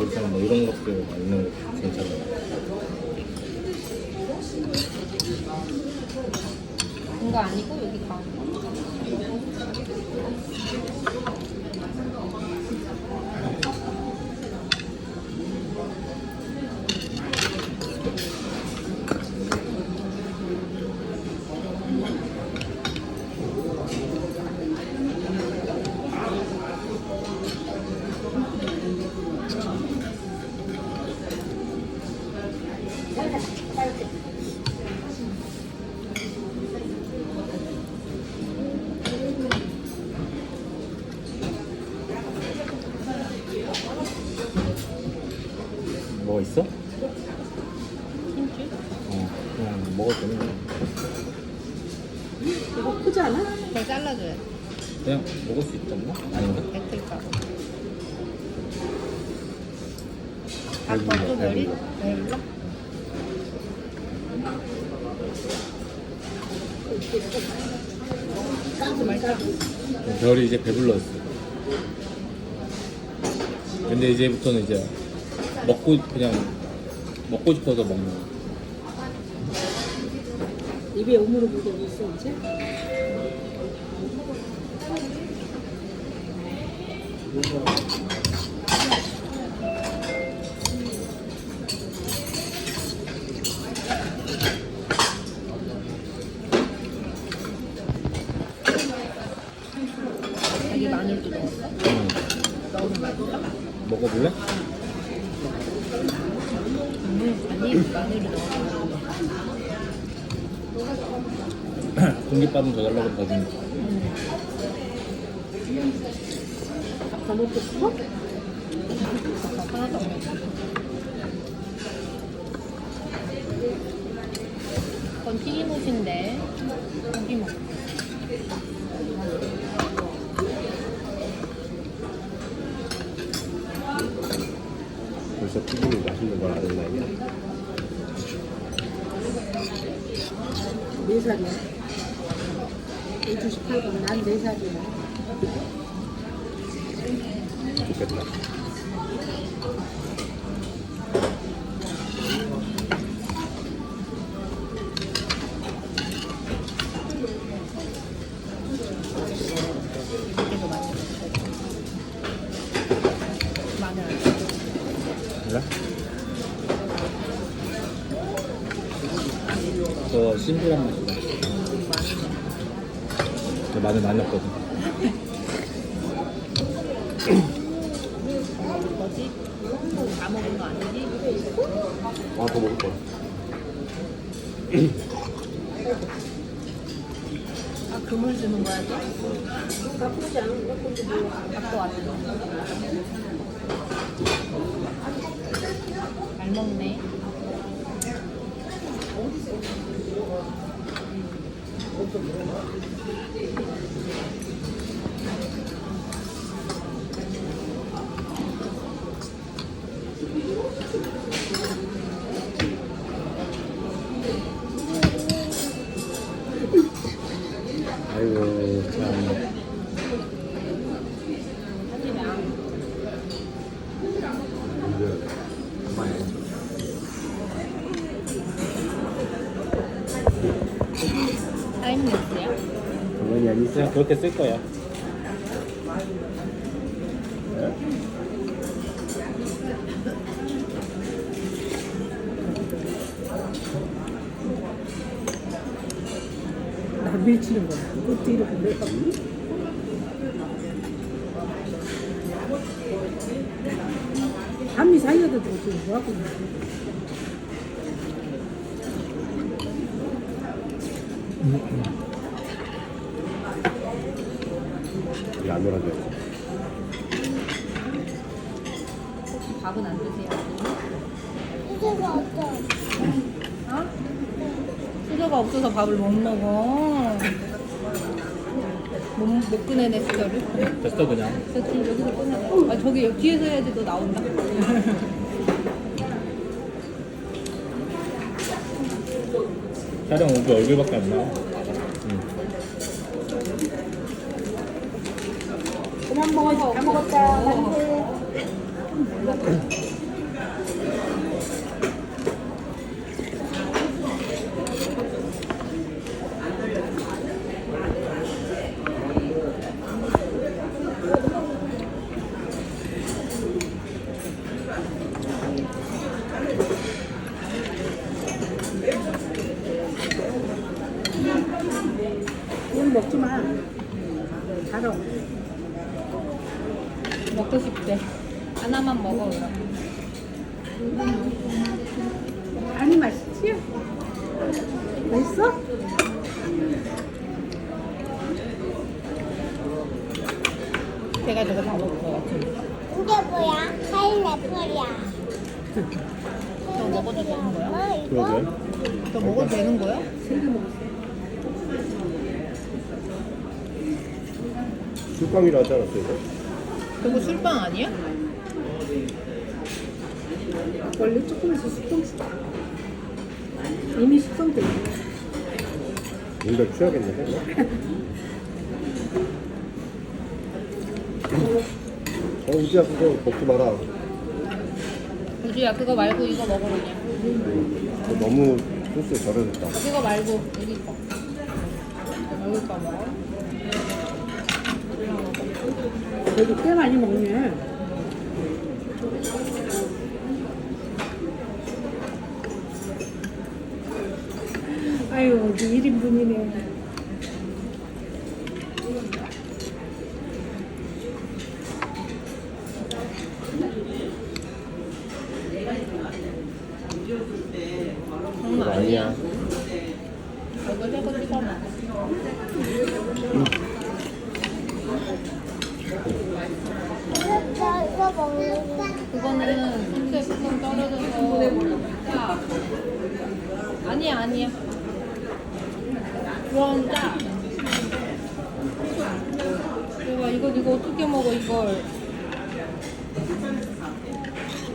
일단 뭐 이런 것들 거 괜찮아요. 이거 아니고 여기 가운데. 있어? 김치? 어, 그냥 먹어도 되는 거야. 이거 크지 않아? 그걸 잘라줘야 돼. 그냥 먹을 수? 아닌가? 닭 별이? 배불러. 배불러? 까지 말까? 별이 이제 배불렀어. 근데 이제부터는 이제 먹고 그냥 먹고 싶어서 먹는 거. 입에 우물을 묻어고 있어 이제? 여기 마늘도 넣었어? 응. 먹어볼래? 음, 아니 마늘을 넣어. 공깃밥은 더 달라고 더 주니까. 다 먹고 싶어? 하나도 없네. 그건 튀김옷인데 고기 먹. 벌써 피부를 맛있는 걸 아는 나이야. 네 살이야. 28번 난네 살이야. 좋겠다. 더 심플한. 저 마늘 많이 넣거든. 뭐지? 다 먹은 거 아니지? 아, 더 먹을 거야. 아 그물 주는 거야 또? 나쁘지 않은 거 근데 뭐 밥도 왔어. 잘 먹네. 아이고, 참. 타임 몇이야? 당연히 아니 그냥 그렇게 쓸 거야. 나 밀치는 거야. 그것도 이렇게 내가 밤이 사이어도 지금 뭐하고 있는 거야? 놀아줘. 혹시 밥은 안 드세요? 수저가 없어. 어? 수저가 없어서 밥을 못 먹어. 못, 못 꺼내네 수저를. 됐어 그냥. 그래서 여기서 꺼내. 아 저기 옆 뒤에서 해야지 너 나온다. 촬영 오기 얼굴밖에 안 나와. 응. 그만 먹어야지. 다 먹었다. 맛있게. 이건 먹지 마. 달아. 먹고 싶대. 하나만 먹어 그럼. 아니 맛있지? 맛있어? 제가 저거 다 먹을 것 같아. 이게 뭐야? 파인애플이야. 저 먹어도 되는 거야? 뭐 이거? 그러게. 저 먹어도 되는 거야? 술빵이라 하지 않았어 이거? 저거 술빵 아니야? 원래 조금씩 숙성시켜. 이미 숙성돼 있어. 뭔가 취하겠는데? 어 우지야 그거 먹지 마라 우주야 그거 말고 이거 먹어 그냥. 그거 너무 소스에 절여졌다 이거 말고 여기 거. 여기 거 먹어. 여기 꽤 많이 먹네. 아유, 여기 1인분이네. 장난 아니야. 아니야 이거 새거 찍어 먹어. 이거 이거 먹는 거. 그거는 소스에 푹 떨어져서 짜. 아니야 아니야. 그럼 짜. 이거 봐, 이거 이거 어떻게 먹어 이걸?